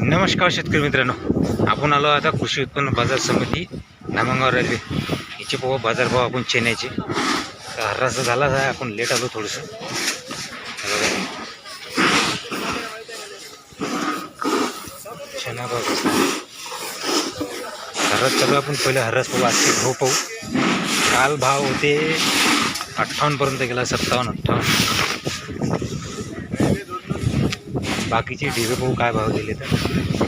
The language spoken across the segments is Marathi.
नमस्कार शेतकरी मित्रांनो. आपण आलो आता कृषी उत्पन्न बाजार समिती नामंगाव रेल्वे याचे भाव बाजारभाव आपण चेन्नईचे. तर झालाच आहे आपण लेट आलो थोडंसं. भाव कसा हर्रास चालू आपण पहिले हर्रास पाहू आजचे भाव पाहू. काल भाव होते अठ्ठावन्नपर्यंत गेला सत्तावन्न अठ्ठावन्न. बाकीचे ढिबे भाऊ काय भाव दिले तर?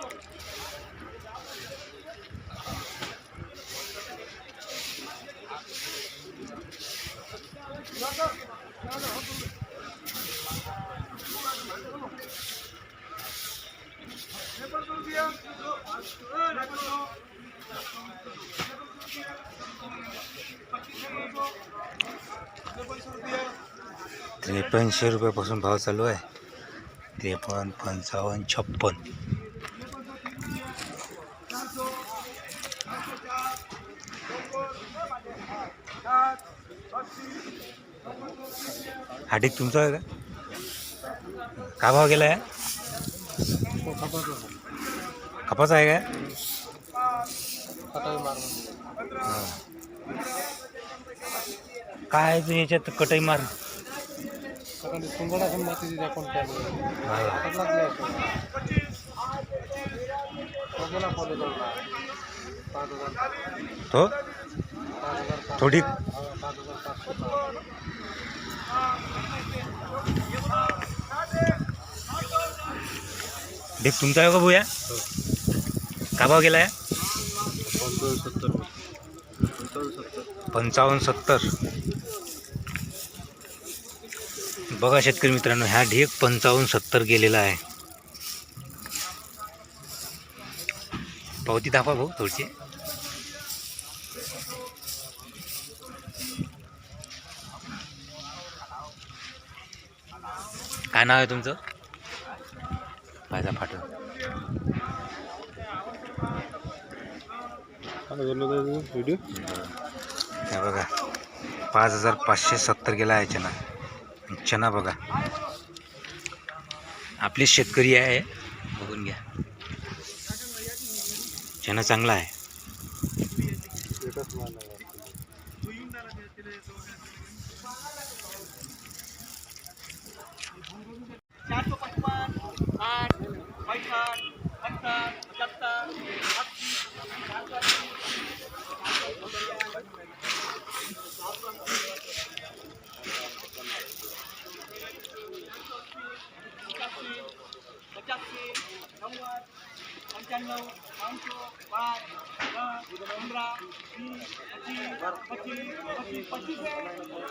त्रेपन्नशे रुपयापासून भाव चालू आहे. त्रेपन्न पंचावन्न छप्पन. हाटिक तुमचा आहे का? काय भाव गेला आहे? कपाचा आहे काय काय आहे ते याच्यात कटई मार? हा. तो? थोडी देख तुमचा आहे का भूया? का भाव गेला आहे पंचावन्न सत्तर. बघा शेतकरी मित्रांनो ह्या ढेक पंचावन्न सत्तर गेलेला आहे. पावती दाखवा भाऊ थोडीशी. काय नाव आहे तुमचं? फायदा फाटल. व्हिडिओ हे बघा पाच हजार पाचशे सत्तर गेला आहे चना चना बघा. आपले शेतकरी आहे. बघून घ्या. चना चांगला आहे. पचासी नव्वद पंच्याण्णव पाचशे पाच दस पंधरा वीस पच्चीस पच्चीस पच्चीस पच्चीस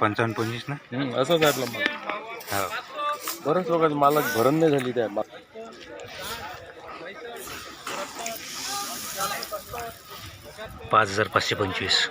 पंचावन्न पंचवीस ना? असंच आपलं माल. हो. बऱ्याच लोकांची मालक भरण नाही झाली त्या पाच हजार पाचशे पंचवीस.